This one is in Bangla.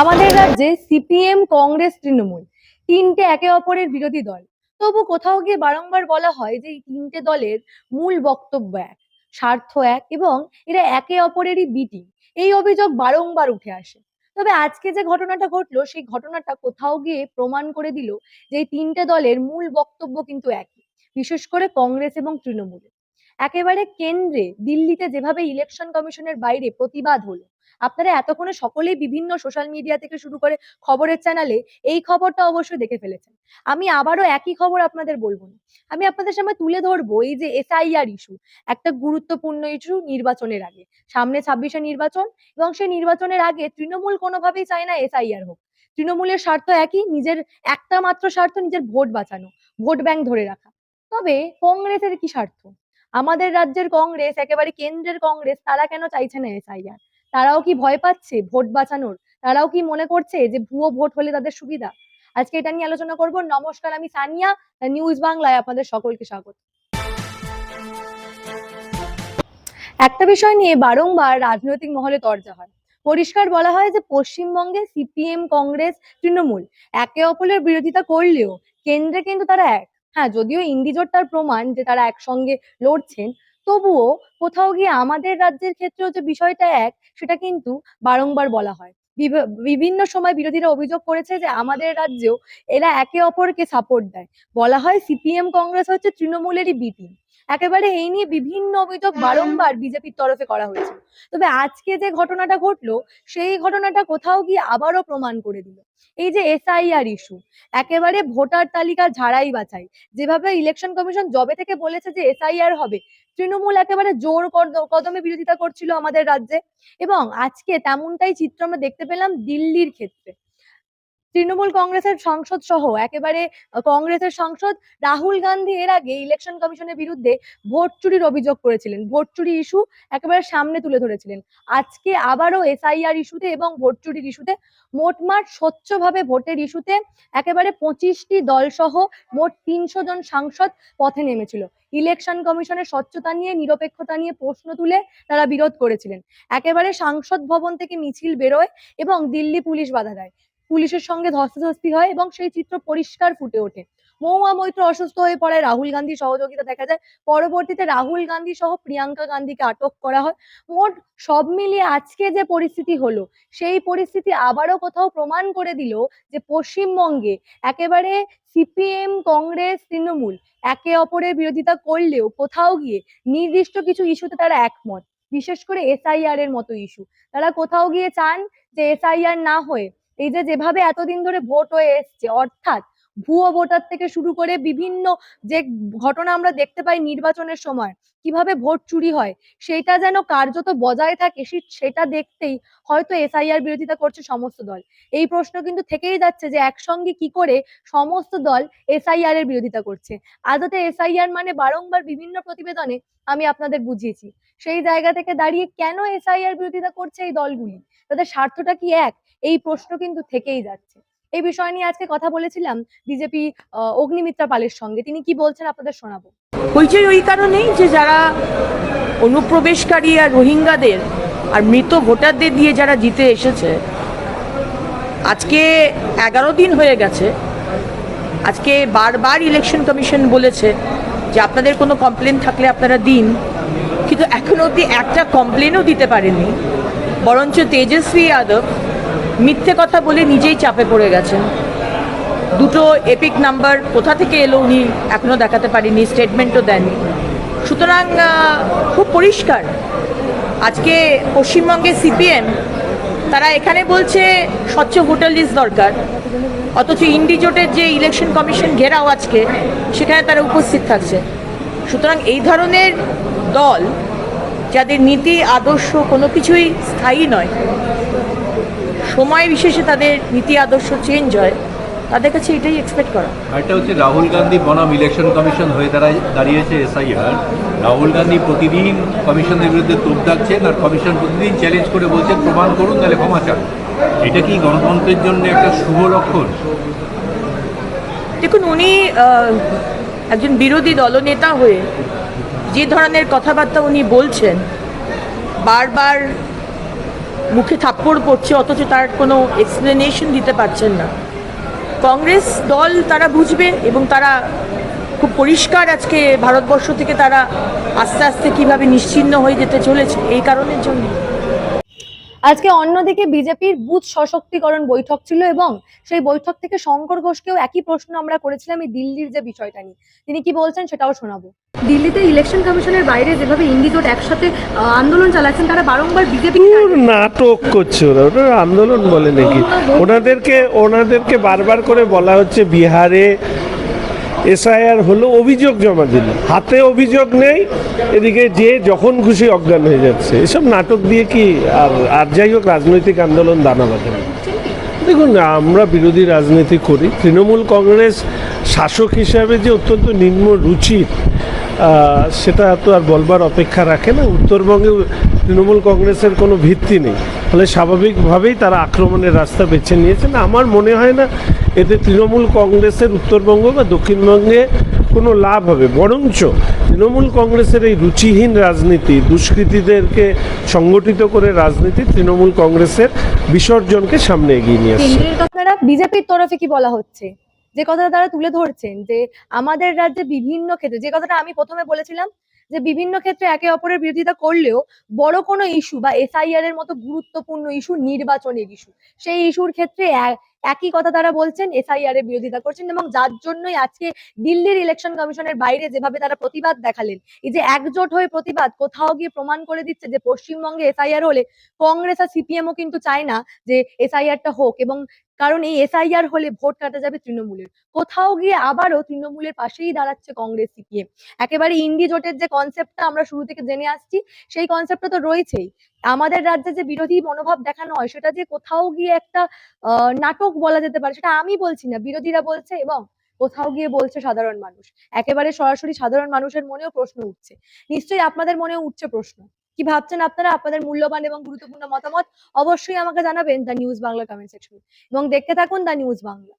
আমাদের রাজ্যে সিপিএম, কংগ্রেস, তৃণমূল তিনটে একে অপরের বিরোধী দল। তবু কোথাও গিয়ে বারংবার বলা হয় যে এই তিনটে দলের মূল বক্তব্য এক, স্বার্থ এক এবং এরা একে অপরেরই বিটি। এই অভিযোগ বারংবার উঠে আসে। তবে আজকে যে ঘটনাটা ঘটলো, সেই ঘটনাটা কোথাও গিয়ে প্রমাণ করে দিল যে এই তিনটে দলের মূল বক্তব্য কিন্তু একই, বিশেষ করে কংগ্রেস এবং তৃণমূলের। একেবারে কেন্দ্রে দিল্লিতে যেভাবে ইলেকশন কমিশনের বাইরে প্রতিবাদ হলো আপনারা এতক্ষণে সকলেই বিভিন্ন সোশ্যাল মিডিয়া থেকে শুরু করে খবরের চ্যানেলে এই খবরটা অবশ্যই দেখে ফেলেছেন। আমি আবারও একই খবর আপনাদের বলব না। আমি আপনাদের সামনে তুলে ধরবো এই যে এসআইআর ইস্যু একটা গুরুত্বপূর্ণ ইস্যু নির্বাচনের আগে। সামনে ছাব্বিশে নির্বাচন এবং সেই নির্বাচনের আগে তৃণমূল কোনোভাবেই চায় না এসআইআর হোক। তৃণমূলের স্বার্থ একই, নিজের একটা মাত্র স্বার্থ নিজের ভোট বাঁচানো, ভোট ব্যাংক ধরে রাখা। তবে কংগ্রেসের কি স্বার্থ? আমাদের রাজ্যের কংগ্রেস, একেবারে কেন্দ্রের কংগ্রেস, তারা কেন চাইছে না এসআইআর তারাও কি ভয় পাচ্ছে ভোট বাঁচানোর? তারাও কি মনে করছে যে ভুয়ো ভোট হলে তাদের সুবিধা? আজকে এটা নিয়ে আলোচনা করব। নমস্কার, আমি সানিয়া নিউজ বাংলায় আপনাদের সকলকে স্বাগত। একটা বিষয় নিয়ে বারংবার রাজনৈতিক মহলে তর্জা হয়। পরিষ্কার বলা হয় যে পশ্চিমবঙ্গে সিপিএম, কংগ্রেস, তৃণমূল একে অপরের বিরোধিতা করলেও কেন্দ্রে কিন্তু তারা এক। হ্যাঁ যদিও ইন্ডিজোট তার প্রমাণ যে তারা একসঙ্গে লড়ছেন তবুও কোথাও গিয়ে আমাদের রাজ্যের ক্ষেত্রেও যে বিষয়টা এক, সেটা কিন্তু বারংবার বলা হয়। বিভ- বিভিন্ন সময় বিরোধীরা অভিযোগ করেছে যে আমাদের রাজ্যেও এরা একে অপরকে সাপোর্ট দেয়। বলা হয় সিপিএম কংগ্রেস হচ্ছে তৃণমূলেরই বি একেবারে এই নিয়ে বিভিন্ন অভিযোগ বারংবার বিজেপির তরফে করা হয়েছে। তবে আজকে যে ঘটনাটা ঘটলো সেই ঘটনাটা কোথাও গিয়ে আবারও প্রমাণ করে দিল। এই যে এসআইআর ইস্যু একেবারে ভোটার তালিকা ঝাড়াই বাছাই। যেভাবে ইলেকশন কমিশন জবে থেকে বলেছে যে এসআইআর হবে তৃণমূল একেবারে জোর কদ- কদমে বিরোধিতা করছিল আমাদের রাজ্যে। এবং আজকে তেমনটাই চিত্র আমরা দেখতে পেলাম দিল্লির ক্ষেত্রে। তৃণমূল কংগ্রেসের সংসদ সহ একেবারে কংগ্রেসের সাংসদ রাহুল গান্ধী এর আগে ইলেকশন কমিশনের বিরুদ্ধে ভোট চুরির অভিযোগ করেছিলেন। ভোট চুরি ইস্যু একেবারে সামনে তুলে ধরেছিলেন। আজকে আবারও এসআইআর ইস্যুতে এবং ভোট চুরির ইস্যুতে মোটমাট স্বচ্ছভাবে ভোটের ইস্যুতে একেবারে পঁচিশটি দল সহ মোট তিনশো জন সাংসদ পথে নেমেছিল। ইলেকশন কমিশনের স্বচ্ছতা নিয়ে, নিরপেক্ষতা নিয়ে প্রশ্ন তুলে তারা বিরোধ করেছিলেন। একেবারে সাংসদ ভবন থেকে মিছিল বেরোয় এবং দিল্লি পুলিশ বাধা দেয়। পুলিশের সঙ্গে ধস্তাধস্তি হয় এবং সেই চিত্র পরিষ্কার ফুটে ওঠে। মহুয়া মৈত্র অসুস্থ হয়ে পড়ায় রাহুল গান্ধীর সহযোগিতা দেখা যায়। পরবর্তীতে রাহুল গান্ধী সহ প্রিয়াঙ্কা গান্ধীকে আটক করা হয়। মোট সব মিলিয়ে আজকে যে পরিস্থিতি হলো, সেই পরিস্থিতি আবারও কোথাও প্রমাণ করে দিল যে পশ্চিমবঙ্গে একেবারে সিপিএম, কংগ্রেস, তৃণমূল একে অপরের বিরোধিতা করলেও কোথাও গিয়ে নির্দিষ্ট কিছু ইস্যুতে তারা একমত। বিশেষ করে এসআইআর এর মতো ইস্যু। তারা কোথাও গিয়ে চান যে এসআইআর না হয়ে এই যে যেভাবে এতদিন ধরে ভোট হয়ে এসছে অর্থাৎ ভুয়ো ভোটার থেকে শুরু করে বিভিন্ন যে ঘটনা আমরা দেখতে পাই নির্বাচনের সময়, কীভাবে ভোট চুরি হয়, সেটা যেন কার্যত বজায় থাকে সেটা দেখতেই হয়তো এসআইআর বিরোধিতা করছে সমস্ত দল। এই প্রশ্ন কিন্তু থেকেই যাচ্ছে যে একসঙ্গে কি করে সমস্ত দল এসআইআর এর বিরোধিতা করছে। আদতে এসআইআর মানে বারংবার বিভিন্ন প্রতিবেদনে আমি আপনাদের বুঝিয়েছি, সেই জায়গা থেকে দাঁড়িয়ে কেন এসআইআর বিরোধিতা করছে এই দলগুলি? তাদের স্বার্থটা কি এক? এই প্রশ্ন কিন্তু থেকেই যাচ্ছে। এই বিষয় নিয়ে আজকে কথা বলেছিলাম বিজেপি অগ্নিমিত্রা পালের সঙ্গে। তিনি কি বলছেন আপনাদের শোনাবো? হইচই ওই কারণেই যে যারা অনুপ্রবেশকারী আর রোহিঙ্গাদের আর মৃত ভোটারদের দিয়ে যারা জিতে এসেছে, আজকে এগারো দিন হয়ে গেছে, আজকে বারবার ইলেকশন কমিশন বলেছে যে আপনাদের কোনো কমপ্লেন থাকলে আপনারা দিন, কিন্তু এখনও অবধি একটা কমপ্লেনও দিতে পারেনি, বরঞ্চ তেজস্বী যাদব মিথ্যে কথা বলে নিজেই চাপে পড়ে গেছেন। দুটো এপিক নাম্বার কোথা থেকে এলো উনি এখনও দেখাতে পারেনি স্টেটমেন্টও দেননি। সুতরাং খুব পরিষ্কার। আজকে পশ্চিমবঙ্গে সিপিএম তারা এখানে বলছে স্বচ্ছ হোটেল লিস্ট দরকার। অথচ ইন্ডিজোটের যে ইলেকশন কমিশন ঘেরাও আজকে, সেখানে তারা উপস্থিত থাকছে। সুতরাং এই ধরনের দল, যাদের নীতি, আদর্শ কোনো কিছুই স্থায়ী নয় সময় বিশেষে তাদের নীতি আদর্শ চেঞ্জ হয় তাদের কাছে এটাই এক্সপেক্ট করা। একটা হচ্ছে রাহুল গান্ধী বনাম ইলেকশন কমিশন হয়ে দাঁড়ায় দাঁড়িয়েছে এসআইআর রাহুল গান্ধী প্রতিদিন কমিশনের বিরুদ্ধে তোপ দাগছেন আর কমিশন প্রতিদিন চ্যালেঞ্জ করে বলছেন প্রমাণ করুন তাহলে ক্ষমা চান। এটা কি গণতন্ত্রের জন্য একটা শুভ লক্ষণ? দেখুন উনি একজন বিরোধী দলনেতা হয়ে যে ধরনের কথাবার্তা উনি বলছেন বারবার মুখে থাপ্পড় পড়ছে, অথচ তার কোনো এক্সপ্লেনেশন দিতে পারছেন না। কংগ্রেস দল তারা বুঝবে এবং তারা খুব পরিষ্কার আজকে ভারতবর্ষ থেকে তারা আস্তে আস্তে কীভাবে নিশ্চিন্ন হয়ে যেতে চলেছে, এই কারণের জন্য আজকে অন্যদিকে বিজেপির বুথ সশক্তিকরণ বৈঠক ছিল এবং সেই বৈঠক থেকে শঙ্কর ঘোষকেও একই প্রশ্ন আমরা করেছিলাম এই দিল্লির যে বিষয়টা নিয়ে। তিনি কি বলছেন সেটাও শোনাবো। দিল্লিতে ইলেকশন কমিশনের বাইরে যেভাবে ইন্ডি জোট একসাথে আন্দোলন চালাচ্ছেন তারা বারংবার বিজেপি নাটক করছে ওরা? ওটা আন্দোলন বলে নাকি? ওনাদেরকে ওনাদেরকে বারবার করে বলা হচ্ছে বিহারে এসআইআর হলো অভিযোগ জমা দিল। হাতে অভিযোগ নেই, এদিকে যে যখন খুশি অজ্ঞান হয়ে যাচ্ছে। এসব নাটক দিয়ে কি আর আর যাই হোক, রাজনৈতিক আন্দোলন দানা বাঁধে। দেখুন, আমরা বিরোধী রাজনীতি করি। তৃণমূল কংগ্রেস শাসক হিসাবে যে অত্যন্ত নিম্ন রুচির সেটা তো আর বলবার অপেক্ষা রাখে না। উত্তরবঙ্গে তৃণমূল কংগ্রেসের কোনো ভিত্তি নেই। ফলে স্বাভাবিকভাবেই তারা আক্রমণের রাস্তা বেছে নিয়েছেন আমার মনে হয় না এতে তৃণমূল কংগ্রেসের উত্তরবঙ্গ বা দক্ষিণবঙ্গে কোনো লাভ হবে। বরঞ্চ তৃণমূল কংগ্রেসের এই রুচিহীন রাজনীতি, দুষ্কৃতীদেরকে সংগঠিত করে রাজনীতি তৃণমূল কংগ্রেসের বিসর্জনকে সামনে এগিয়ে নিয়ে আসছে। বিজেপির তরফে কি বলা হচ্ছে? যে কথাটা তারা তুলে ধরছেন যে আমাদের রাজ্যে বিভিন্ন ক্ষেত্রে, যে কথাটা আমি প্রথমে বলেছিলাম যে বিভিন্ন ক্ষেত্রে একে অপরের বিরোধিতা করলেও বড় কোনো ইস্যু বা এসআইআর এর মতো গুরুত্বপূর্ণ ইস্যু নির্বাচনের ইস্যু সেই ইস্যুর ক্ষেত্রে একই কথা তারা বলছেন এসআইআর এর বিরোধিতা করছেন এবং যার জন্যই আজকে দিল্লির ইলেকশন কমিশনের বাইরে যেভাবে তারা প্রতিবাদ দেখালেন, এই যে একজোট হয়ে প্রতিবাদ, কোথাও গিয়ে প্রমাণ করে দিচ্ছে যে পশ্চিমবঙ্গে এসআইআর হলে কংগ্রেস আর সিপিএমও কিন্তু চায় না যে এসআইআরটা হোক এবং কারণ এই এসআইআর হলে ভোট কাটা যাবে তৃণমূলের। কোথাও গিয়ে আবারও তৃণমূলের পাশেই দাঁড়াচ্ছে কংগ্রেস, সিপিএম। একেবারে ইন্ডি জোটের যে কনসেপ্টটা আমরা শুরু থেকে জেনে আসছি, সেই কনসেপ্টটা তো রয়েছেই। আমাদের রাজ্যে যে বিরোধী মনোভাব দেখানো হয়, সেটা যে কোথাও গিয়ে একটা নাটক বলা যেতে পারে, সেটা আমি বলছি না, বিরোধীরা বলছে এবং কোথাও গিয়ে বলছে সাধারণ মানুষ। একেবারে সরাসরি সাধারণ মানুষের মনেও প্রশ্ন উঠছে। নিশ্চয়ই আপনাদের মনেও উঠছে প্রশ্ন। কি ভাবছেন আপনারা? আপনাদের মূল্যবান এবং গুরুত্বপূর্ণ মতামত অবশ্যই আমাকে জানাবেন দ্য নিউজ বাংলা কমেন্ট সেকশনে। এবং দেখতে থাকুন দ্য নিউজ বাংলা।